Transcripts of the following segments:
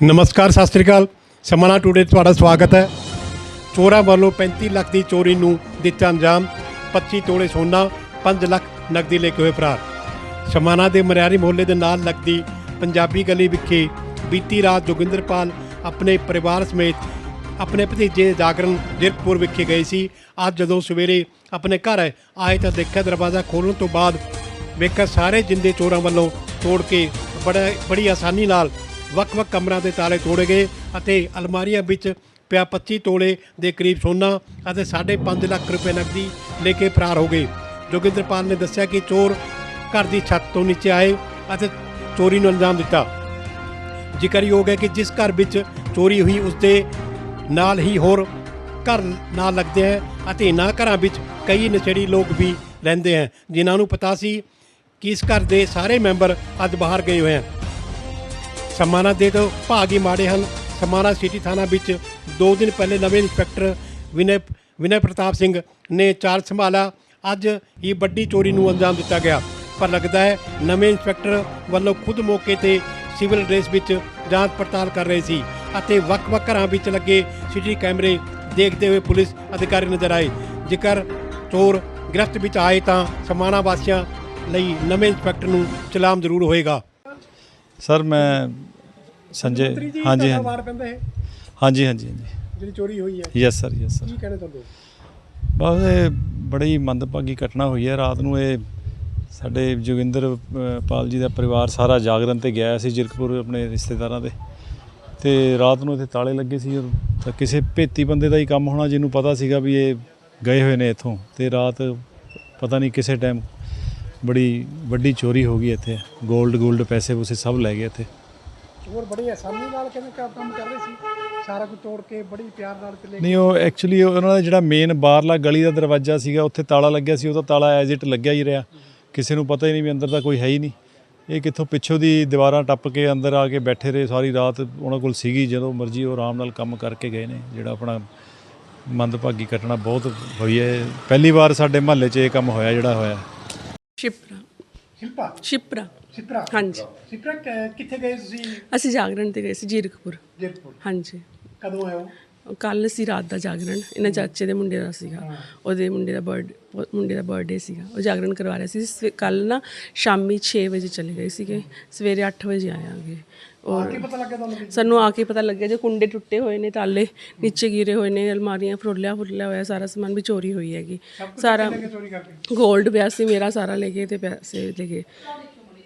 ਨਮਸਕਾਰ, ਸਤਿ ਸ੍ਰੀ ਅਕਾਲ। ਸਮਾਣਾ ਟੂਡੇ 'ਤੇ ਤੁਹਾਡਾ ਸਵਾਗਤ ਹੈ। ਚੋਰਾਂ ਵੱਲੋਂ 35 ਲੱਖ ਦੀ ਚੋਰੀ ਨੂੰ ਦਿੱਤਾ ਅੰਜਾਮ 25 ਤੋਲੇ ਸੋਨਾ 5 ਲੱਖ ਨਕਦੀ ਲੈ ਕੇ ਹੋਏ ਫਰਾਰ। ਸਮਾਣਾ ਦੇ ਮਰਿਆਰੀ ਮੁਹੱਲੇ ਦੇ ਨਾਲ ਲੱਗਦੀ ਪੰਜਾਬੀ ਗਲੀ ਵਿਖੇ ਬੀਤੀ ਰਾਤ ਜੋਗਿੰਦਰਪਾਲ ਆਪਣੇ ਪਰਿਵਾਰ ਸਮੇਤ ਆਪਣੇ ਭਤੀਜੇ ਜਾਗਰਣ ਜਿਰਕਪੁਰ ਵਿਖੇ ਗਏ ਸੀ। ਅੱਜ ਜਦੋਂ ਸਵੇਰੇ ਆਪਣੇ ਘਰ ਆਏ ਤਾਂ ਦੇਖਿਆ ਦਰਵਾਜ਼ਾ ਖੋਲ੍ਹਣ ਤੋਂ ਬਾਅਦ ਵੇਖਿਆ ਸਾਰੇ ਜਿੰਦੇ ਚੋਰਾਂ ਵੱਲੋਂ ਤੋੜ ਕੇ ਬੜਾ, ਬੜੀ ਆਸਾਨੀ ਨਾਲ ਵੱਖ-ਵੱਖ ਕਮਰਾਂ ਦੇ ਤਾਲੇ ਤੋੜੇ ਗਏ ਅਤੇ ਅਲਮਾਰੀਆਂ ਵਿੱਚ ਪਿਆ 25 ਤੋਲੇ ਦੇ ਕਰੀਬ ਸੋਨਾ ਅਤੇ 5.5 ਲੱਖ ਰੁਪਏ ਨਕਦੀ ਲੈ ਕੇ ਫਰਾਰ ਹੋ ਗਏ। ਜੋਗਿੰਦਰਪਾਲ ਨੇ ਦੱਸਿਆ ਕਿ ਚੋਰ ਘਰ ਦੀ ਛੱਤ ਤੋਂ ਨੀਚੇ ਆਏ ਅਤੇ ਚੋਰੀ ਨੂੰ ਅੰਜਾਮ ਦਿੱਤਾ। ਜ਼ਿਕਰਯੋਗ ਹੈ ਕਿ ਜਿਸ ਘਰ ਵਿੱਚ ਚੋਰੀ ਹੋਈ, ਉਸ ਦੇ ਨਾਲ ਹੀ ਹੋਰ ਘਰ ਨਾਲ ਲੱਗਦੇ ਹੈ ਅਤੇ ਇਹਨਾਂ ਘਰਾਂ ਵਿੱਚ ਕਈ ਨਸ਼ੇੜੀ ਲੋਕ ਵੀ ਰਹਿੰਦੇ ਹੈ। ਜਿਨ੍ਹਾਂ ਨੂੰ ਪਤਾ ਸੀ ਕਿ ਇਸ ਘਰ ਦੇ ਸਾਰੇ ਮੈਂਬਰ ਅੱਜ ਬਾਹਰ ਗਏ ਹੋਏ ਹਨ ਸਮਾਣਾ ਦੇ ਤੋਂ ਭਾਗ ਹੀ ਮਾੜੇ ਹਨ। ਸਮਾਣਾ ਸਿਟੀ ਥਾਣਾ ਵਿੱਚ 2 ਦਿਨ ਪਹਿਲੇ ਨਵੇਂ ਇੰਸਪੈਕਟਰ ਵਿਨੈ ਵਿਨੈ ਪ੍ਰਤਾਪ ਸਿੰਘ ਨੇ ਚਾਰਜ ਸੰਭਾਲਾ। ਅੱਜ ਹੀ ਵੱਡੀ ਚੋਰੀ ਨੂੰ ਅੰਜਾਮ ਦਿੱਤਾ ਗਿਆ। ਪਰ ਲੱਗਦਾ ਹੈ ਨਵੇਂ ਇੰਸਪੈਕਟਰ ਵੱਲੋਂ ਖੁਦ ਮੌਕੇ ਤੇ ਸਿਵਲ ਡਰੈਸ ਵਿੱਚ ਜਾਂਚ ਪੜਤਾਲ ਕਰ ਰਹੇ ਸੀ ਅਤੇ ਵੱਖ-ਵੱਖ ਘਰਾਂ ਵਿੱਚ ਲੱਗੇ ਸਿਟੀ ਕੈਮਰੇ ਦੇਖਦੇ ਹੋਏ ਪੁਲਿਸ ਅਧਿਕਾਰੀ ਨਜ਼ਰ ਆਏ। ਜੇਕਰ ਚੋਰ ਗ੍ਰਿਫਤ ਵਿੱਚ ਆਏ ਤਾਂ ਸਮਾਣਾ ਵਾਸੀਆਂ ਲਈ ਨਵੇਂ ਇੰਸਪੈਕਟਰ ਨੂੰ ਚਲਾਮ ਜ਼ਰੂਰ ਹੋਏਗਾ। ਸਰ ਮੈਂ ਸੰਜੇ ਹਾਂਜੀ ਹਾਂਜੀ। ਵਾਰ ਪੈਂਦਾ ਹੈ ਹਾਂਜੀ ਹਾਂਜੀ ਹਾਂਜੀ। ਜਿਹੜੀ ਚੋਰੀ ਹੋਈ ਹੈ? ਯੈਸ ਸਰ ਯੈਸ ਸਰ ਕੀ ਕਹਿਣਾ ਚਾਹੁੰਦੇ ਹੋ? ਬਸ ਇਹ ਬੜੀ ਮੰਦਭਾਗੀ ਘਟਨਾ ਹੋਈ ਹੈ। ਰਾਤ ਨੂੰ ਇਹ ਸਾਡੇ ਜੋਗਿੰਦਰ ਅ, ਪਾਲ ਜੀ ਦਾ ਪਰਿਵਾਰ ਸਾਰਾ ਜਾਗਰਣ ਤੇ ਗਿਆ ਸੀ ਜਿਰਕਪੁਰ ਆਪਣੇ ਰਿਸ਼ਤੇਦਾਰਾਂ ਦੇ। ਤੇ ਰਾਤ ਨੂੰ ਇੱਥੇ ਤਾਲੇ ਲੱਗੇ ਸੀ ਔਰ ਤਾਂ ਕਿਸੇ ਭੇਤੀ ਬੰਦੇ ਦਾ ਹੀ ਕੰਮ ਹੋਣਾ ਜਿਹਨੂੰ ਪਤਾ ਸੀਗਾ ਵੀ ਇਹ ਗਏ ਹੋਏ ਨੇ ਇੱਥੋਂ। ਤੇ ਰਾਤ ਪਤਾ ਨਹੀਂ ਕਿਸੇ ਟਾਈਮ ਬੜੀ ਵੱਡੀ ਚੋਰੀ ਹੋ ਗਈ ਇੱਥੇ। 골ਡ 골ਡ ਪੈਸੇ ਪੂਸੇ ਸਭ ਲੈ ਗਏ ਇੱਥੇ। ਹੋਰ ਬੜੀ ਆਸਾਨੀ ਨਾਲ ਕਿਵੇਂ ਕੰਮ ਕਰ ਰਹੇ ਸੀ? ਸਾਰਾ ਕੁਝ ਤੋੜ ਕੇ ਬੜੀ ਪਿਆਰ ਨਾਲ ਤੇ ਲੈ ਨਹੀਂ ਉਹ ਐਕਚੁਅਲੀ ਉਹਨਾਂ ਦਾ ਜਿਹੜਾ ਮੇਨ ਬਾਹਰਲਾ ਗਲੀ ਦਾ ਦਰਵਾਜ਼ਾ ਸੀਗਾ ਉੱਥੇ ਤਾਲਾ ਲੱਗਿਆ ਸੀ ਉਹਦਾ ਤਾਲਾ ਐਜ਼ ਇਟ ਲੱਗਿਆ ਹੀ ਰਿਹਾ। ਕਿਸੇ ਨੂੰ ਪਤਾ ਹੀ ਨਹੀਂ ਵੀ ਅੰਦਰ ਤਾਂ ਕੋਈ ਹੈ ਹੀ ਨਹੀਂ। ਇਹ ਕਿੱਥੋਂ ਪਿੱਛੋਂ ਦੀ ਦੀਵਾਰਾਂ ਟੱਪ ਕੇ ਅੰਦਰ ਆ ਕੇ ਬੈਠੇ ਰਹੇ ਸਾਰੀ ਰਾਤ। ਉਹਨਾਂ ਕੋਲ ਸੀਗੀ ਜਦੋਂ ਮਰਜ਼ੀ ਉਹ ਆਰਾਮ ਨਾਲ ਕੰਮ ਕਰਕੇ ਗਏ ਨੇ ਜਿਹੜਾ ਆਪਣਾ ਮੰਦਭਾਗੀ ਘਟਨਾ ਬਹੁਤ ਹੋਈ ਹੈ। ਪਹਿਲੀ ਵਾਰ ਸਾਡੇ ਮਹੱਲੇ 'ਚ ਇਹ ਕੰਮ ਹੋਇਆ ਜਿਹੜਾ ਹੋਇਆ। ਸ਼ਿਪਰਾ। ਸ਼ਿਲਪਾ ਸ਼ਿਪਰਾ। ਸਿਪਰਾ? ਹਾਂਜੀ। ਸਿਪਰਾ ਕਿੱਥੇ ਗਏ ਤੁਸੀਂ ਅਸੀਂ ਜਾਗਰਣ ਤੇ ਗਏ ਸੀ ਜੀਰਕਪੁਰ। ਜੈਪੁਰ ਹਾਂਜੀ। ਕਦੋਂ ਆਏ ਹੋ? ਕੱਲ ਸੀ ਰਾਤ ਦਾ ਜਾਗਰਣ ਇਹਨਾਂ ਚਾਚੇ ਦੇ ਮੁੰਡੇ ਦਾ ਸੀਗਾ। ਉਹਦੇ ਮੁੰਡੇ ਦਾ ਬਰਥ ਮੁੰਡੇ ਦਾ ਬਰਥਡੇ ਸੀਗਾ। ਉਹ ਜਾਗਰਣ ਕਰਵਾ ਰਿਹਾ ਸੀ। ਕੱਲ ਨਾ ਸ਼ਾਮੀ 6 ਵਜੇ ਚਲੇ ਗਏ ਸੀਗੇ। ਸਵੇਰੇ 8 ਵਜੇ ਆਇਆਗੇ ਔਰ ਕੀ ਪਤਾ ਲੱਗਿਆ ਤੁਹਾਨੂੰ ਸਾਨੂੰ ਆ ਕੇ ਪਤਾ ਲੱਗਿਆ ਜੇ ਕੁੰਡੇ ਟੁੱਟੇ ਹੋਏ ਨੇ ਤਾਲੇ ਨੀਚੇ ਗਿਰੇ ਹੋਏ ਨੇ ਅਲਮਾਰੀਆਂ ਫਰੋਲਿਆ ਫੁਰਲਿਆ ਹੋਇਆ ਸਾਰਾ ਸਮਾਨ ਵੀ ਚੋਰੀ ਹੋਈ ਹੈਗੀ। ਸਾਰਾ ਚੋਰੀ ਕਰਕੇ? 골ਡ ਪਿਆ ਸੀ ਮੇਰਾ ਸਾਰਾ ਲੈ ਗਏ ਤੇ ਪੈਸੇ ਲੈ ਗਏ।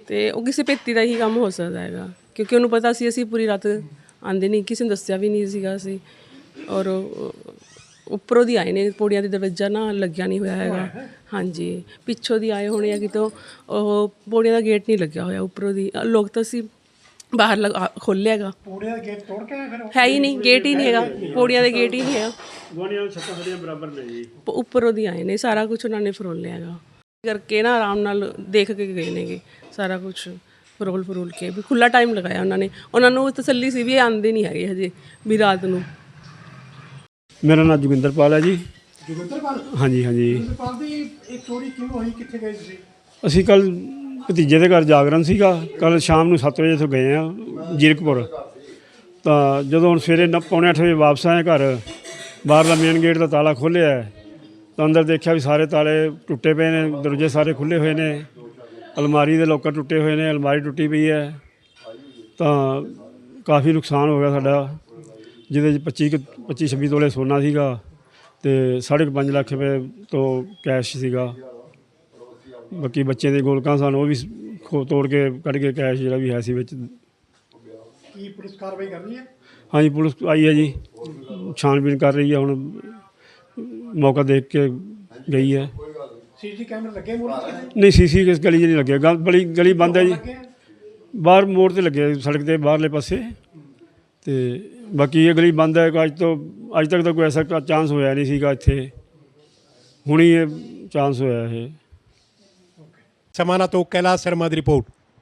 ਤੇ ਉਹ ਕਿਸੇ ਪੇਤੀ ਦਾ ਹੀ ਕੰਮ ਹੋ ਸਕਦਾ ਹੈਗਾ। ਕਿਉਂਕਿ ਉਹਨੂੰ ਪਤਾ ਸੀ ਅਸੀਂ ਪੂਰੀ ਰਾਤ ਆਂਦੇ ਨਹੀਂ ਕਿਸੇ ਨੂੰ ਦੱਸਿਆ ਵੀ ਨਹੀਂ ਸੀਗਾ ਅਸੀਂ। ਔਰ ਉੱਪਰੋਂ ਦੀ ਆਏ ਨੇ ਪੌੜੀਆਂ ਦੇ ਦਰਵਾਜ਼ਾ ਨਾ ਲੱਗਿਆ ਨਹੀਂ ਹੋਇਆ ਹੈਗਾ। ਹਾਂਜੀ ਪਿੱਛੋਂ ਦੀ ਆਏ ਹੋਣੇ ਆ ਕਿਤੋਂ ਉਹ ਪੌੜੀਆਂ ਦਾ ਗੇਟ ਨਹੀਂ ਲੱਗਿਆ ਹੋਇਆ ਉੱਪਰੋਂ ਦੀ। ਅ, ਲੋਕ ਤਾਂ ਅਸੀਂ ਬਾਹਰ ਲਗਾ ਖੋਲ੍ਹਿਆ ਹੈਗਾ। ਪੂਰੇ ਦਾ ਗੇਟ ਤੋੜ ਕੇ ਆਏ ਫਿਰ ਹੈ ਹੀ ਨਹੀਂ ਗੇਟ ਹੀ ਨਹੀਂ ਹੈਗਾ। ਪੌੜੀਆਂ ਦੇ ਗੇਟ ਹੀ ਨਹੀਂ ਹੈਗਾ। ਗਵਾਨੀਆਂ ਛੱਤਾਂ ਸਾਡੀਆਂ ਬਰਾਬਰ ਨੇ ਜੀ। ਪ- ਉੱਪਰੋਂ ਦੀ ਆਏ ਨੇ ਸਾਰਾ ਕੁਝ ਉਹਨਾਂ ਨੇ ਫਰੋਲਿਆ ਹੈਗਾ। ਕਰਕੇ ਨਾ ਆਰਾਮ ਨਾਲ ਦੇਖ ਕੇ ਗਏ ਨੇਗੇ ਸਾਰਾ ਕੁਝ ਫਰੋਲ ਫਰੋਲ ਕੇ। ਵੀ ਖੁੱਲਾ ਟਾਈਮ ਲਗਾਇਆ ਉਹਨਾਂ ਨੇ। ਉਹਨਾਂ ਨੂੰ ਤਸੱਲੀ ਸੀ ਵੀ ਇਹ ਆਂਦੇ ਨਹੀਂ ਹੈਗੇ ਹਜੇ ਵੀ ਰਾਤ ਨੂੰ। ਮੇਰਾ ਨਾਮ ਜੋਗਿੰਦਰਪਾਲ ਹੈ ਜੀ। ਜੋਗਿੰਦਰਪਾਲ? ਹਾਂਜੀ ਹਾਂਜੀ। ਜੋਗਿੰਦਰਪਾਲ ਦੀ ਇਹ ਚੋਰੀ ਕਿਵੇਂ ਹੋਈ? ਕਿੱਥੇ ਗਏ ਤੁਸੀਂ? ਅਸੀਂ ਕੱਲ ਭਤੀਜੇ ਦੇ ਘਰ ਜਾਗਰਣ ਸੀਗਾ। ਕੱਲ ਸ਼ਾਮ ਨੂੰ 7 ਵਜੇ ਤੋਂ ਗਏ ਆ ਜੀਰਕਪੁਰ। ਤਾਂ ਜਦੋਂ ਹੁਣ ਸਵੇਰੇ ਨ- ਪੌਣੇ 8 ਵਜੇ ਵਾਪਸ ਆਏ ਘਰ ਬਾਹਰਲਾ ਮੇਨ ਗੇਟ ਦਾ ਤਾਲਾ ਖੋਲ੍ਹਿਆ ਤਾਂ ਅੰਦਰ ਦੇਖਿਆ ਵੀ ਸਾਰੇ ਤਾਲੇ ਟੁੱਟੇ ਪਏ ਨੇ ਦਰਵਾਜ਼ੇ ਸਾਰੇ ਖੁੱਲੇ ਹੋਏ ਨੇ। ਅਲਮਾਰੀ ਦੇ ਲੋਕਰ ਟੁੱਟੇ ਹੋਏ ਨੇ ਅਲਮਾਰੀ ਟੁੱਟੀ ਪਈ ਹੈ। ਤਾਂ ਕਾਫੀ ਨੁਕਸਾਨ ਹੋ ਗਿਆ ਸਾਡਾ। ਜਿਹਦੇ 'ਚ 25 ਕੁ- 25 26 ਤੋਲੇ ਸੋਨਾ ਸੀਗਾ ਤੇ 5.5 ਲੱਖ ਰੁਪਏ ਤੋਂ ਕੈਸ਼ ਸੀਗਾ। ਬਾਕੀ ਬੱਚੇ ਦੇ ਗੋਲਕਾਂ ਸਨ ਉਹ ਵੀ ਖੋ ਤੋੜ ਕੇ ਕੱਢ ਕੇ ਕੈਸ਼ ਜਿਹੜਾ ਵੀ ਹੈ ਸੀ ਵਿੱਚ। ਕੀ ਪੁਲਿਸ ਕਾਰਵਾਈ ਕਰ ਰਹੀ ਹੈ? ਹਾਂਜੀ ਪੁਲਿਸ ਆਈ ਹੈ ਜੀ। ਛਾਣਬੀਨ ਕਰ ਰਹੀ ਹੈ ਹੁਣ ਮੌਕਾ ਦੇਖ ਕੇ ਗਈ ਹੈ। ਸੀਸੀ ਕੈਮਰੇ ਲੱਗੇ ਮੂਲ ਨਹੀਂ ਸੀਸੀ ਕਿਸ ਗਲੀ 'ਚ ਨਹੀਂ ਲੱਗਿਆ ਗ- ਬੜੀ ਗਲੀ ਬੰਦ ਹੈ ਜੀ। ਬਾਹਰ ਮੋੜ ਤੇ ਲੱਗੇ ਸੜਕ ਦੇ ਬਾਹਰਲੇ ਪਾਸੇ। ਤੇ ਬਾਕੀ ਇਹ ਗਲੀ ਬੰਦ ਹੈ ਅੱਜ ਤੋਂ, ਅੱਜ ਤੱਕ ਤਾਂ ਕੋਈ ਐਸਾ ਚਾਂਸ ਹੋਇਆ ਨਹੀਂ ਸੀਗਾ ਇੱਥੇ। ਹੁਣੀ ਇਹ ਚਾਂਸ ਹੋਇਆ ਇਹ। ਸਮਾਨਾ ਤੋਂ ਕੈਲਾਸ਼ ਸ਼ਰਮਾ ਦੀ ਰਿਪੋਰਟ।